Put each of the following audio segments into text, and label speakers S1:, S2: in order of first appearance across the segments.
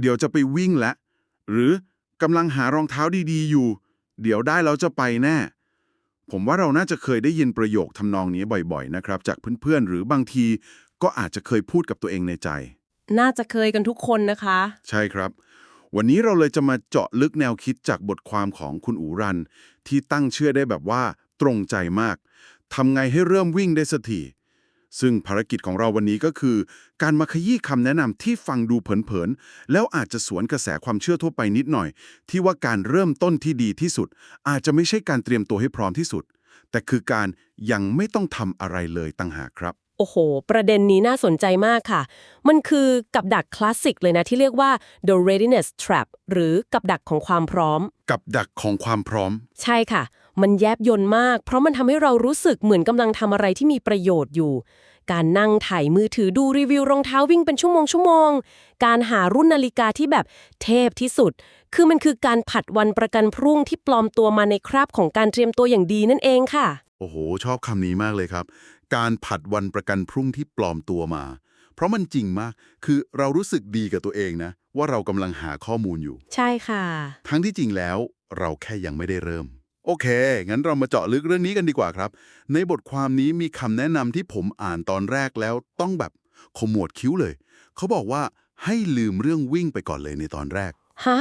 S1: เดี๋ยวจะไปวิ่งแล้วหรือกำลังหารองเท้าดีๆอยู่ เดี๋ยวได้แล้วจะไปแน่ ผมว่าเราน่าจะเคยได้ยินประโยคทำนองนี้บ่อยๆนะครับ จากเพื่อนๆ หรือบางทีก็อาจจะเคยพูดกับตัวเองในใจ
S2: น่าจะเคยกันทุกคนนะคะ
S1: ใช่ครับ วันนี้เราเลยจะมาเจาะลึกแนวคิดจากบทความของคุณอูรัน ที่ตั้งเชื่อได้แบบว่า ตรงใจมากทำไงให้เริ่มวิ่งได้สักที ซึ่งภารกิจของเราวันนี้ก็คือ การมาขยี้คำแนะนำที่ฟังดูเผินๆ แล้วอาจจะสวนกระแสความเชื่อทั่วไปนิดหน่อย ที่ว่าการเริ่มต้นที่ดีที่สุด อาจจะไม่ใช่การเตรียมตัวให้พร้อมที่สุด แต่คือการยังไม่ต้องทำอะไรเลยต่างหากครับ
S2: โอ้โห ประเด็นนี้น่าสนใจมากค่ะ มันคือกับดักคลาสสิกเลยนะที่เรียกว่า the readiness trap หรือกับดักของความพร้อม
S1: กับดักของความพร้อม
S2: ใช่ค่ะ มันแยบยนต์มาก เพราะมันทำให้เรารู้สึกเหมือนกำลังทำอะไรที่มีประโยชน์อยู่ การนั่งถ่ายมือถือดูรีวิวรองเท้าวิ่งเป็นชั่วโมงชั่วโมง การหารุ่นนาฬิกาที่แบบเทพที่สุด คือมันคือการผัดวันประกันพรุ่งที่ปลอมตัวมาในคราบของการเตรียมตัวอย่างดีนั่นเองค่ะ
S1: โอ้โห ชอบคำนี้มากเลยครับ การผัดวันประกันพรุ่งที่ปลอมตัวมา เพราะมันจริงมาก คือเรารู้สึกดีกับตัวเองนะ ว่าเรากำลังหาข้อมูลอยู่
S2: ใช่ค่ะ
S1: ทั้งที่จริงแล้วเราแค่ยังไม่ได้เริ่ม โอเค งั้นเรามาเจาะลึกเรื่องนี้กันดีกว่าครับ ในบทความนี้มีคำแนะนำที่ผมอ่านตอนแรกแล้วต้องแบบขมวดคิ้วเลย เขาบอกว่าให้ลืมเรื่องวิ่งไปก่อนเลยในตอนแรก
S2: ฮะ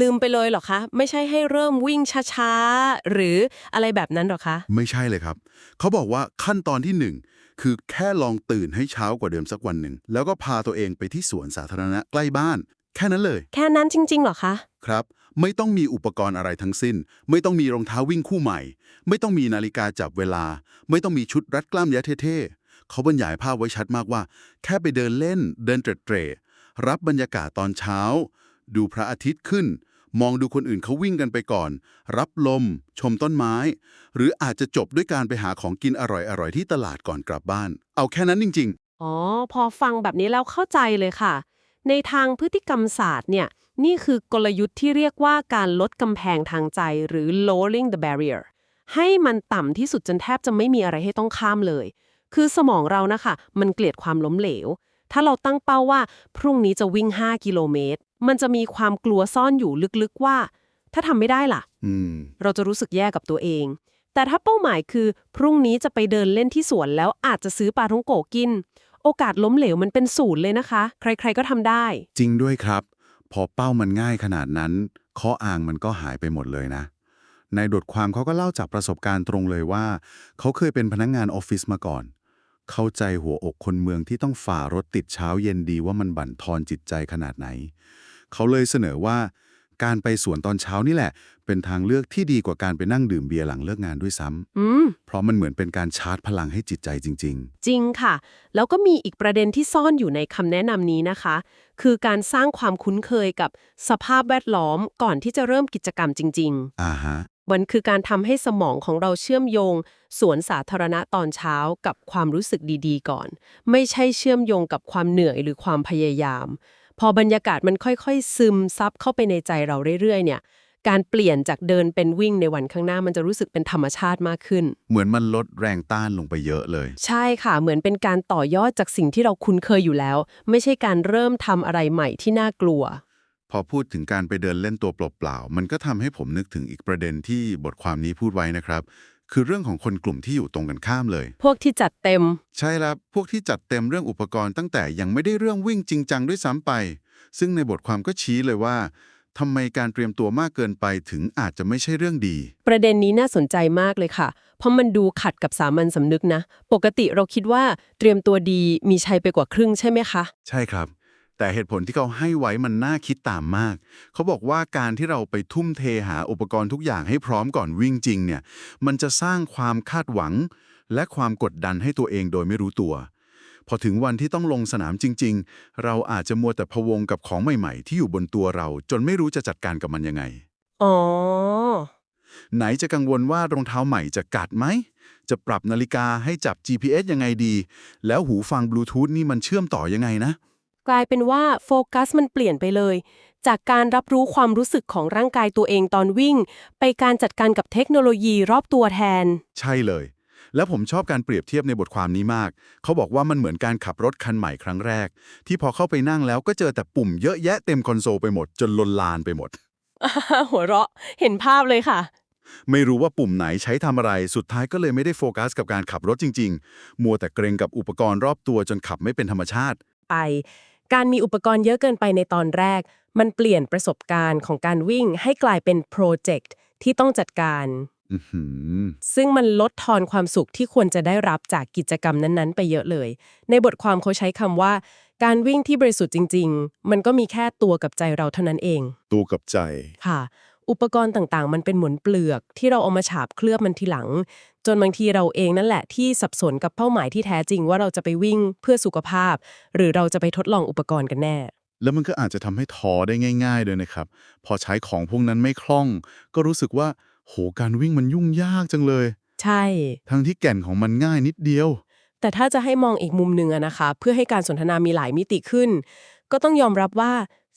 S2: ลืมไปเลยเหรอคะ ไม่ใช่ให้เริ่มวิ่งช้าๆ หรืออะไรแบบนั้นหรอคะ
S1: ไม่ใช่เลยครับ เขาบอกว่าขั้นตอนที่หนึ่งคือแค่ลองตื่นให้เช้ากว่าเดิมสักวันหนึ่ง แล้วก็พาตัวเองไปที่สวนสาธารณะใกล้บ้าน แค่นั้นเลย
S2: แค่นั้นจริงๆเหรอคะ
S1: ครับ ไม่ต้องมีอุปกรณ์อะไรทั้งสิ้น ไม่ต้องมีรองเท้าวิ่งคู่ใหม่ ไม่ต้องมีนาฬิกาจับเวลา ไม่ต้องมีชุดรัดกล้ามยัดเท่ๆเขาบรรยายภาพไว้ชัดมากว่า แค่ไปเดินเล่น เดินเตร็ดเตร่รับบรรยากาศตอนเช้า ดูพระอาทิตย์ขึ้น มองดูคนอื่นเขาวิ่งกันไปก่อน รับลม ชมต้นไม้ หรืออาจจะจบด้วยการไปหาของกินอร่อยๆที่ตลาดก่อนกลับบ้าน เอาแค่นั้นจริง ๆ
S2: อ๋อ พอฟังแบบนี้แล้วเข้าใจเลยค่ะ ในทางพฤติกรรมศาสตร์เนี่ย นี่คือกลยุทธ์ที่เรียกว่าการลดกำแพงทางใจหรือ lowering the barrier ให้มันต่ำที่สุดจนแทบจะไม่มีอะไรให้ต้องข้ามเลย คือสมองเรานะคะ มันเกลียดความล้มเหลว ถ้าเราตั้งเป้าว่า พรุ่งนี้จะวิ่ง 5 กิโลเมตร มันจะมีความกลัวซ่อนอยู่ลึกๆว่า ถ้าทำไม่ได้ล่ะ
S1: ๆอืม
S2: เราจะรู้สึกแย่กับตัวเอง แต่ถ้าเป้าหมายคือ พรุ่งนี้จะไปเดินเล่นที่สวนแล้วอาจจะซื้อปลาท่องโกกิน โอกาสล้มเหลวมันเป็นศูนย์เลยนะคะ ใครๆก็ทำได้
S1: จริงด้วยครับ พอเป้ามันง่ายขนาดนั้น ข้ออ้างมันก็หายไปหมดเลยนะ ในบทความเขาก็เล่าจากประสบการณ์ตรงเลยว่า เขาเคยเป็นพนักงงานออฟฟิศมาก่อน เข้าใจหัวอกคนเมืองที่ต้องฝ่ารถติดเช้าเย็นดีว่ามันบั่นทอนจิตใจขนาดไหน เขาเลยเสนอว่า การไปสวนตอนเช้านี่แหละ เป็นทางเลือกที่ดีกว่าการไปนั่งดื่มเบียร์หลังเลิกงานด้วยซ้ำ
S2: อืม
S1: เพราะมันเหมือนเป็นการชาร์จพลังให้จิตใจจริง
S2: จริงค่ะ แล้วก็มีอีกประเด็นที่ซ่อนอยู่ในคำแนะนำนี้นะคะ คือการสร้างความคุ้นเคยกับสภาพแวดล้อมก่อนที่จะเริ่มกิจกรรมจริงๆ
S1: ๆอ่าฮะ
S2: มันคือการทำให้สมองของเราเชื่อมโยง สวนสาธารณะตอนเช้ากับความรู้สึกดีๆ ก่อน ไม่ใช่เชื่อมโยงกับความเหนื่อยหรือความพยายาม พอบรรยากาศมันค่อยๆ ซึมซับเข้าไปในใจเราเรื่อยๆ เนี่ย การเปลี่ยนจากเดินเป็นวิ่งในวันข้างหน้ามันจะรู้สึกเป็นธรรมชาติมากขึ้น
S1: เหมือนมันลดแรงต้านลงไปเยอะเลย
S2: ใช่ค่ะ เหมือนเป็นการต่อยอดจากสิ่งที่เราคุ้นเคยอยู่แล้ว ไม่ใช่การเริ่มทำอะไรใหม่ที่น่ากลัว
S1: พอพูดถึงการไปเดินเล่นตัวเปล่าๆมันก็ทำให้ผมนึกถึงอีกประเด็นที่บทความนี้พูดไว้นะครับ คือเรื่องของคนกลุ่มที่อยู่ตรงกันข้ามเลย
S2: พวกที่จัดเต็ม
S1: ใช่แล้วพวกที่จัดเต็มเรื่องอุปกรณ์ตั้งแต่ยังไม่ได้เรื่องวิ่งจริงจังด้วยซ้ำไป ซึ่งในบทความก็ชี้เลยว่าทำไมการเตรียมตัวมากเกินไปถึงอาจจะไม่ใช่เรื่องดี
S2: ประเด็นนี้น่าสนใจมากเลยค่ะ เพราะมันดูขัดกับสามัญสำนึกนะ ปกติเราคิดว่าเตรียมตัวดีมีชัยไปกว่าครึ่งใช่ไหมคะ
S1: ใช่ครับ แต่เหตุผลที่เขาให้ไว้มันน่าคิดตามมาก เขาบอกว่าการที่เราไปทุ่มเทหาอุปกรณ์ทุกอย่างให้พร้อมก่อนวิ่งจริงเนี่ย มันจะสร้างความคาดหวัง และความกดดันให้ตัวเองโดยไม่รู้ตัว พอถึงวันที่ต้องลงสนามจริง ๆ เราอาจจะมัวแต่พะวงกับของใหม่ ๆ ที่อยู่บนตัวเรา จนไม่รู้จะจัดการกับมันยังไง
S2: อ๋อ
S1: ไหนจะกังวลว่ารองเท้าใหม่จะกัดไหม จะปรับนาฬิกาให้จับ GPS ยังไงดี แล้วหูฟังบลูทูธนี่มันเชื่อมต่อยังไงนะ
S2: กลายเป็นว่าโฟกัสมันเปลี่ยนไปเลย จากการรับรู้ความรู้สึกของร่างกายตัวเองตอนวิ่ง ไปการจัดการกับเทคโนโลยีรอบตัวแทน
S1: ใช่เลย แล้วผมชอบการเปรียบเทียบในบทความนี้มาก เขาบอกว่ามันเหมือนการขับรถคันใหม่ครั้งแรก ที่พอเข้าไปนั่งแล้วก็เจอแต่ปุ่มเยอะแยะเต็มคอนโซลไปหมด จนลนลานไปหมด
S3: หัวเราะเห็นภาพเลยค่ะ
S1: ไม่รู้ว่าปุ่มไหนใช้ทำอะไร สุดท้ายก็เลยไม่ได้โฟกัสกับการขับรถจริง ๆ มัวแต่เกรงกับอุปกรณ์รอบตัวจนขับไม่เป็นธรรมชาติ
S2: ไป การมีอุปกรณ์เยอะเกินไปในตอนแรก มันเปลี่ยนประสบการณ์ของการวิ่งให้กลายเป็นโปรเจกต์ที่ต้องจัดการ
S1: อื้อหือ
S2: ซึ่งมันลดทอนความสุขที่ควรจะได้รับจากกิจกรรมนั้นๆ ไปเยอะเลย ในบทความเขาใช้คำว่า การวิ่งที่บริสุทธิ์จริง ๆ มันก็มีแค่ตัวกับใจเราเท่านั้นเอง
S1: ตัวกับใจ
S2: ค่ะ อุปกรณ์ต่างๆ มันเป็นเหมือนเปลือก ที่เราเอามาฉาบเคลือบมันทีหลัง จนบางทีเราเองนั่นแหละที่สับสนกับเป้าหมายที่แท้จริงว่าเราจะไปวิ่งเพื่อสุขภาพ หรือเราจะไปทดลองอุปกรณ์กันแน่
S1: แล้วมันก็อาจจะทำให้ท้อได้ง่ายๆด้วยนะครับ พอใช้ของพวกนั้นไม่คล่อง ก็รู้สึกว่า โหการวิ่งมันยุ่งยากจังเลย
S2: ใช่
S1: ทั้งที่แก่นของมันง่ายนิดเดียว
S2: แต่ถ้าจะให้มองอีกมุมหนึ่งอะนะคะ เพื่อให้การสนทนามีหลายมิติขึ้น ก็ต้องยอมรับว่า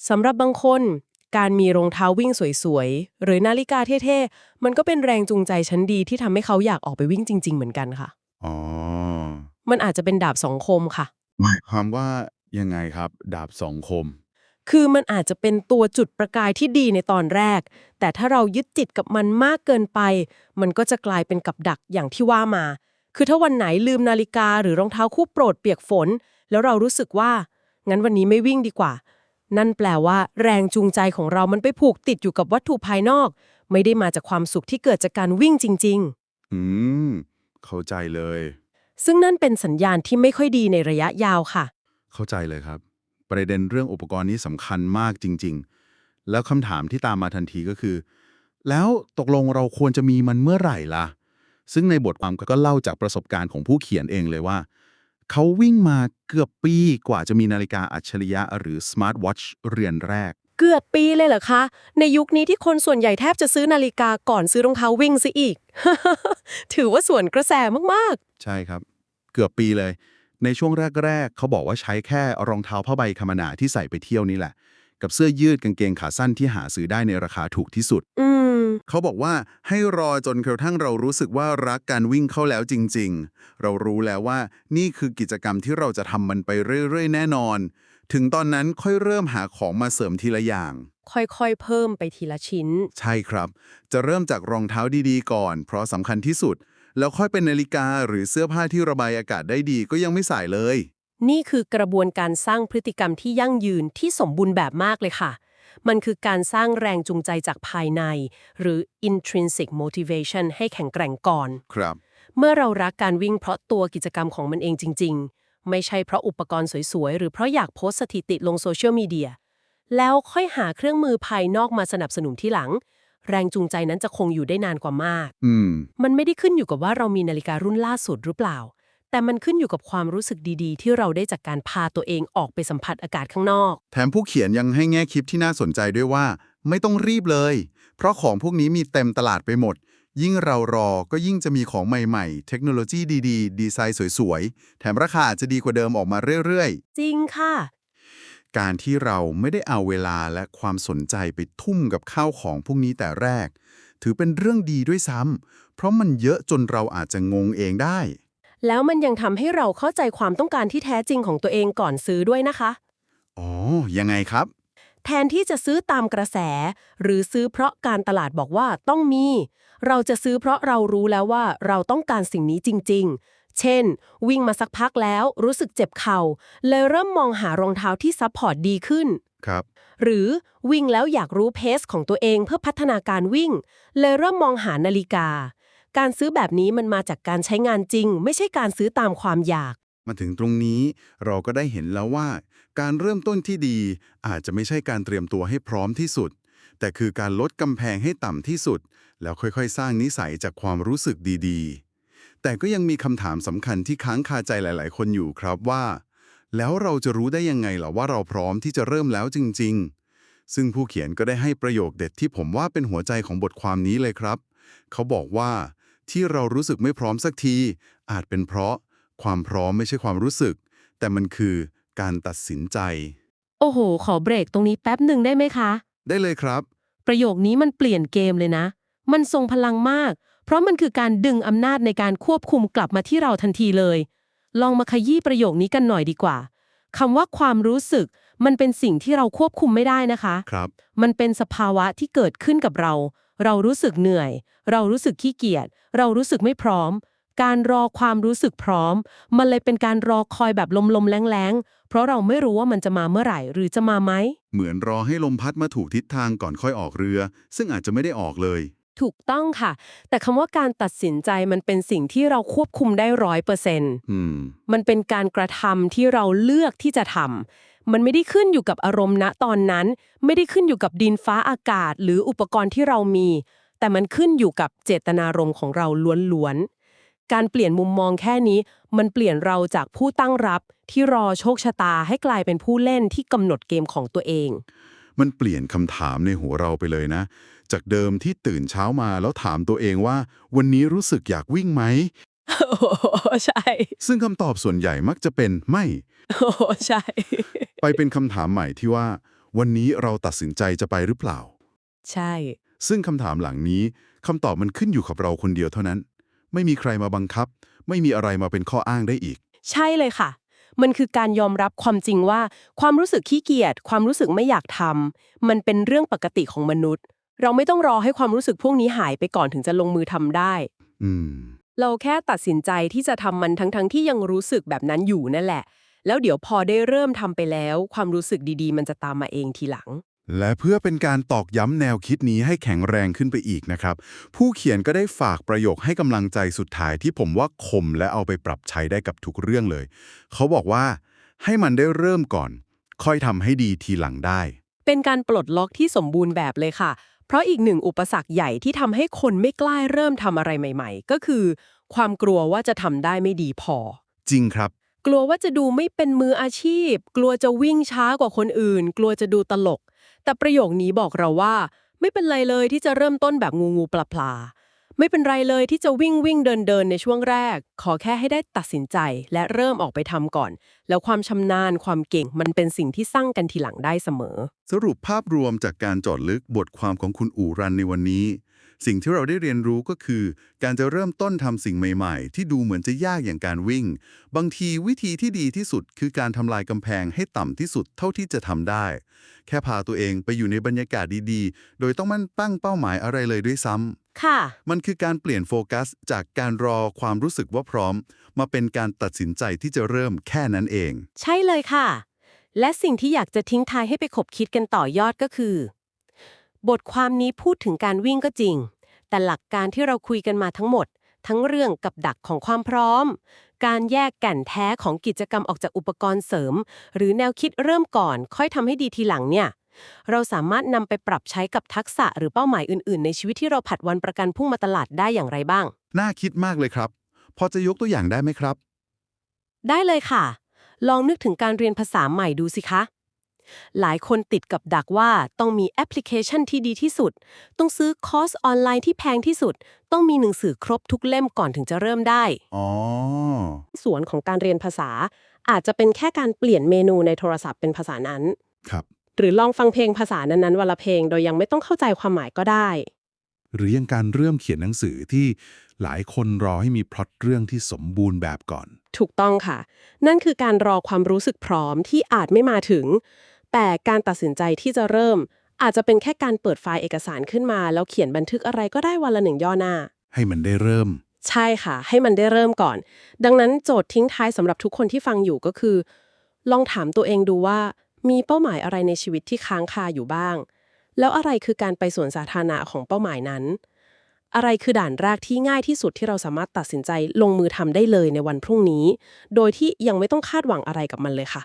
S2: สำหรับบางคน การมีรองเท้าวิ่งสวยๆ หรือนาฬิกาเท่ๆ มันก็เป็นแรงจูงใจชั้นดีที่ทำให้เขาอยากออกไปวิ่งจริง ๆ เหมือนกันค่ะ
S1: อ๋อ
S2: มันอาจจะเป็นดาบสองคมค่ะ
S1: หมายความว่ายังไงครับ ดาบสองคม
S2: คือมันอาจจะเป็นตัวจุดประกายที่ดีในตอนแรก แต่ถ้าเรายึดจิตกับมันมากเกินไป มันก็จะกลายเป็นกับดักอย่างที่ว่ามา คือถ้าวันไหนลืมนาฬิกาหรือรองเท้าคู่โปรดเปียกฝน แล้วเรารู้สึกว่า งั้นวันนี้ไม่วิ่งดีกว่า นั่นแปลว่า แรงจูงใจของเรามันไปผูกติดอยู่กับวัตถุภายนอก ไม่ได้มาจากความสุขที่เกิดจากการวิ่งจริง
S1: อืม เข้าใจเลย
S2: ๆซึ่งนั่นเป็นสัญญาณที่ไม่ค่อยดีในระยะยาวค่ะ
S1: เข้าใจเลยครับ ประเด็นเรื่องอุปกรณ์นี้สำคัญมากจริง ๆ แล้วคำถามที่ตามมาทันทีก็คือ แล้วตกลงเราควรจะมีมันเมื่อไหร่ล่ะ ซึ่งในบทความก็เล่าจากประสบการณ์ของผู้เขียนเองเลยว่า เขาวิ่งมาเกือบปีกว่าจะมีนาฬิกาอัจฉริยะหรือสมาร์ทวอชเรือนแรก
S2: เกือบปีเลยเหรอคะ ในยุคนี้ที่คนส่วนใหญ่แทบจะซื้อนาฬิกาก่อนซื้อรองเท้าวิ่งซะอีก ถือว่าส่วนกระแสมาก
S1: ใช่ครับ เกือบปีเลย ในช่วงแรก ๆ เขาบอกว่าใช้แค่รองเท้าผ้าใบคามนาที่ใส่ไปเที่ยวนี่แหละ กับเสื้อยืดกางเกงขาสั้นที่หาซื้อได้ในราคาถูกที่สุด
S2: ๆอืม
S1: เขาบอกว่าให้รอจนกระทั่งเรารู้สึกว่ารักการวิ่งเข้าแล้วจริง ๆ เรารู้แล้วว่านี่คือกิจกรรมที่เราจะทำมันไปเรื่อย ๆ แน่นอน ถึงตอนนั้นค่อยเริ่มหาของมาเสริมทีละอย่าง
S2: ค่อยๆ เพิ่มไปทีละชิ้น
S1: ใช่ครับ จะเริ่มจากรองเท้าดีๆ ก่อน เพราะสำคัญที่สุด แล้วค่อยเป็นนาฬิกาหรือเสื้อผ้าที่ระบายอากาศได้ดีก็ยังไม่สายเลย
S2: นี่คือกระบวนการสร้างพฤติกรรมที่ยั่งยืนที่สมบูรณ์แบบมากเลยค่ะ มันคือการสร้างแรงจูงใจจากภายใน หรือ intrinsic motivation ให้แข็งแกร่งก่อน
S1: ครับ
S2: เมื่อเรารักการวิ่งเพราะตัวกิจกรรมของมันเองจริง ๆ ไม่ใช่เพราะอุปกรณ์สวย ๆ หรือเพราะอยากโพสต์สถิติลงโซเชียลมีเดีย แล้วค่อยหาเครื่องมือภายนอกมาสนับสนุนที่หลัง แรงจูงใจนั้นจะคงอยู่ได้นานกว่ามาก
S1: อืม
S2: มันไม่ได้ขึ้นอยู่กับว่าเรามีนาฬิการุ่นล่าสุดหรือเปล่า แต่มันขึ้นอยู่กับความรู้สึกดีๆ ที่เราได้จากการพาตัวเองออกไปสัมผัสอากาศข้างนอก
S1: แถมผู้เขียนยังให้แง่คิดที่น่าสนใจด้วยว่า ไม่ต้องรีบเลย เพราะของพวกนี้มีเต็มตลาดไปหมด ยิ่งเรารอก็ยิ่งจะมีของใหม่ๆ เทคโนโลยีดีๆ ดีไซน์สวยๆ แถมราคาอาจจะดีกว่าเดิมออกมาเรื่อย
S2: จริงค่ะ
S1: ๆ การที่เราไม่ได้เอาเวลาและความสนใจไปทุ่มกับข้าวของพวกนี้แต่แรก ถือเป็นเรื่องดีด้วยซ้ำเพราะมันเยอะจนเราอาจจะงงเองได้
S2: แล้วมันยังทำให้เราเข้าใจความต้องการที่แท้จริงของตัวเองก่อนซื้อด้วยนะคะ
S1: อ๋อ ยังไงครับ
S2: แทนที่จะซื้อตามกระแส หรือซื้อเพราะการตลาดบอกว่าต้องมี เราจะซื้อเพราะเรารู้แล้วว่าเราต้องการสิ่งนี้จริง ๆ เช่น วิ่งมาสักพักแล้วรู้สึกเจ็บเข่า เลยเริ่มมองหารองเท้าที่ซัพพอร์ตดีขึ้น
S1: ครับ
S2: หรือวิ่งแล้วอยากรู้เพสของตัวเองเพื่อพัฒนาการวิ่ง เลยเริ่มมองหานาฬิกา การซื้อแบบนี้มันมาจากการใช้งานจริง ไม่ใช่การซื้อตามความอยาก
S1: มาถึงตรงนี้เราก็ได้เห็นแล้วว่า การเริ่มต้นที่ดีอาจจะไม่ใช่การเตรียมตัวให้พร้อมที่สุด แต่คือการลดกำแพงให้ต่ำที่สุด แล้วค่อยๆ สร้างนิสัยจากความรู้สึกดีๆ แต่ก็ยังมีคำถามสำคัญที่ค้างคาใจหลาย ๆ คนอยู่ครับว่า แล้วเราจะรู้ได้ยังไงล่ะว่าเราพร้อมที่จะเริ่มแล้วจริง ๆซึ่งผู้เขียนก็ได้ให้ประโยคเด็ดที่ผมว่าเป็นหัวใจของบทความนี้เลยครับ เขาบอกว่า ที่เรารู้สึกไม่พร้อมสักที อาจเป็นเพราะความพร้อมไม่ใช่ความรู้สึก แต่มันคือการตัดสินใจ
S2: โอ้โห ขอเบรกตรงนี้แป๊บหนึ่งได้ไหมคะ
S1: ได้เลยครับ
S2: ประโยคนี้มันเปลี่ยนเกมเลยนะ มันทรงพลังมาก เพราะมันคือการดึงอำนาจในการควบคุมกลับมาที่เราทันทีเลย ลองมาขยี้ประโยคนี้กันหน่อยดีกว่าคำว่าความรู้สึก มันเป็นสิ่งที่เราควบคุมไม่ได้นะคะ
S1: ครับ
S2: มันเป็นสภาวะที่เกิดขึ้นกับเรา เรารู้สึกเหนื่อย เรารู้สึกขี้เกียจ เรารู้สึกไม่พร้อม การรอความรู้สึกพร้อม มันเลยเป็นการรอคอยแบบลมๆแรงๆ เพราะเราไม่รู้ว่ามันจะมาเมื่อไหร่หรือจะมาไหม
S1: เหมือนรอให้ลมพัดมาถูกทิศทางก่อนค่อยออกเรือ ซึ่งอาจจะไม่ได้ออกเลย
S2: ถูกต้องค่ะ แต่คำว่าการตัดสินใจมันเป็นสิ่งที่เราควบคุมได้ร้อยเปอร์เซ็นต์
S1: อืม
S2: มันเป็นการกระทำที่เราเลือกที่จะทำ มันไม่ได้ขึ้นอยู่กับอารมณ์ณตอนนั้น ไม่ได้ขึ้นอยู่กับดินฟ้าอากาศ หรืออุปกรณ์ที่เรามี แต่มันขึ้นอยู่กับเจตนารมณ์ของเราล้วนๆ การเปลี่ยนมุมมองแค่นี้ มันเปลี่ยนเราจากผู้ตั้งรับที่รอโชคชะตาให้กลายเป็นผู้เล่นที่กำหนดเกมของตัวเอง
S1: มันเปลี่ยนคำถามในหัวเราไปเลยนะ จากเดิมที่ตื่นเช้ามาแล้วถามตัวเองว่า วันนี้รู้สึกอยากวิ่งไหม
S2: โอ้โหใช่
S1: ซึ่งคำตอบส่วนใหญ่มักจะเป็นไม่
S2: โอ้โหใช่
S1: ไปเป็นคำถามใหม่ที่ว่า วันนี้เราตัดสินใจจะไปหรือเปล่า
S2: ใช่
S1: ซึ่งคำถามหลังนี้คำตอบมันขึ้นอยู่กับเราคนเดียวเท่านั้น ไม่มีใครมาบังคับ ไม่มีอะไรมาเป็นข้ออ้างได้อีก
S2: ใช่เลยค่ะ มันคือการยอมรับความจริงว่า ความรู้สึกขี้เกียจความรู้สึกไม่อยากทำมันเป็นเรื่องปกติของมนุษย์ เราไม่ต้องรอให้ความรู้สึกพวกนี้หายไปก่อนถึงจะลงมือทำได้
S1: อืม
S2: เราแค่ตัดสินใจที่จะทำมันทั้งๆที่ยังรู้สึกแบบนั้นอยู่นั่นแหละ แล้วเดี๋ยวพอได้เริ่มทำไปแล้ว ความรู้สึกดีๆ มันจะตามมาเองทีหลัง
S1: และเพื่อเป็นการตอกย้ำแนวคิดนี้ให้แข็งแรงขึ้นไปอีกนะครับ ผู้เขียนก็ได้ฝากประโยคให้กำลังใจสุดท้ายที่ผมว่าคมและเอาไปปรับใช้ได้กับทุกเรื่องเลย เขาบอกว่า ให้มันได้เริ่มก่อน ค่อยทำให้ดีทีหลังได้
S2: เป็นการปลดล็อกที่สมบูรณ์แบบเลยค่ะ เพราะอีกหนึ่งอุปสรรคใหญ่ที่ทำให้คนไม่กล้าเริ่มทำอะไรใหม่ ๆ ก็คือ ความกลัวว่าจะทำได้ไม่ดีพอ
S1: จริงครับ
S2: กลัวว่าจะดูไม่เป็นมืออาชีพ กลัวจะวิ่งช้ากว่าคนอื่น กลัวจะดูตลก แต่ประโยคนี้บอกเราว่า ไม่เป็นไรเลยที่จะเริ่มต้นแบบงูงูปลาปลา ไม่เป็นไรเลยที่จะวิ่งวิ่งเดินเดินในช่วงแรก ขอแค่ให้ได้ตัดสินใจและเริ่มออกไปทำก่อน แล้วความชำนาญความเก่งมันเป็นสิ่งที่สร้างกันทีหลังได้เสมอ
S1: สรุปภาพรวมจากการจอดลึกบทความของคุณอูรันในวันนี้ สิ่งที่เราได้เรียนรู้ก็คือ การจะเริ่มต้นทำสิ่งใหม่ ๆ ที่ดูเหมือนจะยากอย่างการวิ่ง บางทีวิธีที่ดีที่สุด คือการทำลายกำแพงให้ต่ำที่สุดเท่าที่จะทำได้ แค่พาตัวเองไปอยู่ในบรรยากาศดีๆ โดยต้องมั่นตั้งเป้าหมายอะไรเลยด้วยซ้ำ
S2: ค่ะ
S1: มันคือการเปลี่ยนโฟกัส จากการรอความรู้สึกว่าพร้อม มาเป็นการตัดสินใจที่จะเริ่มแค่นั้นเอง
S2: ใช่เลยค่ะ และสิ่งที่อยากจะทิ้งท้ายให้ไปขบคิดกันต่อยอดก็คือ บทความนี้พูดถึงการวิ่งก็จริง แต่หลักการที่เราคุยกันมาทั้งหมด ทั้งเรื่องกับดักของความพร้อม การแยกแก่นแท้ของกิจกรรมออกจากอุปกรณ์เสริม หรือแนวคิดเริ่มก่อน ค่อยทำให้ดีทีหลังเนี่ย เราสามารถนำไปปรับใช้กับทักษะหรือเป้าหมายอื่น ๆ ในชีวิตที่เราผัดวันประกันพุ่งมาตลาดได้อย่างไรบ้าง
S1: น่าคิดมากเลยครับ พอจะยกตัวอย่างได้ไหมครับ
S2: ได้เลยค่ะ ลองนึกถึงการเรียนภาษาใหม่ดูสิคะ หลายคนติดกับดักว่าต้องมีแอปพลิเคชันที่ดีที่สุด ต้องซื้อคอร์สออนไลน์ที่แพงที่สุด ต้องมีหนังสือครบทุกเล่มก่อนถึงจะเริ่มได้
S1: อ๋อ
S2: ส่วนของการเรียนภาษา อาจจะเป็นแค่การเปลี่ยนเมนูในโทรศัพท์เป็นภาษานั้น
S1: ครับ
S2: หรือลองฟังเพลงภาษานั้นๆวันละเพลงโดยยังไม่ต้องเข้าใจความหมายก็ได้
S1: หรือยังการเริ่มเขียนหนังสือที่หลายคนรอให้มีพล็อตเรื่องที่สมบูรณ์แบบก่อน
S2: ถูกต้องค่ะ นั่นคือการรอความรู้สึกพร้อมที่อาจไม่มาถึง แต่การตัดสินใจที่จะเริ่ม อาจจะเป็นแค่การเปิดไฟล์เอกสารขึ้นมา แล้วเขียนบันทึกอะไรก็ได้วันละหนึ่งย่อหน้า
S1: ให้มันได้เริ่ม
S2: ใช่ค่ะ ให้มันได้เริ่มก่อน ดังนั้นโจทย์ทิ้งท้ายสำหรับทุกคนที่ฟังอยู่ก็คือ ลองถามตัวเองดูว่า มีเป้าหมายอะไรในชีวิตที่ค้างคาอยู่บ้าง แล้วอะไรคือการไปสวนสาธารณะของเป้าหมายนั้น อะไรคือด่านแรกที่ง่ายที่สุดที่เราสามารถตัดสินใจลงมือทำได้เลยในวันพรุ่งนี้ โดยที่ยังไม่ต้องคาดหวังอะไรกับมันเลยค่ะ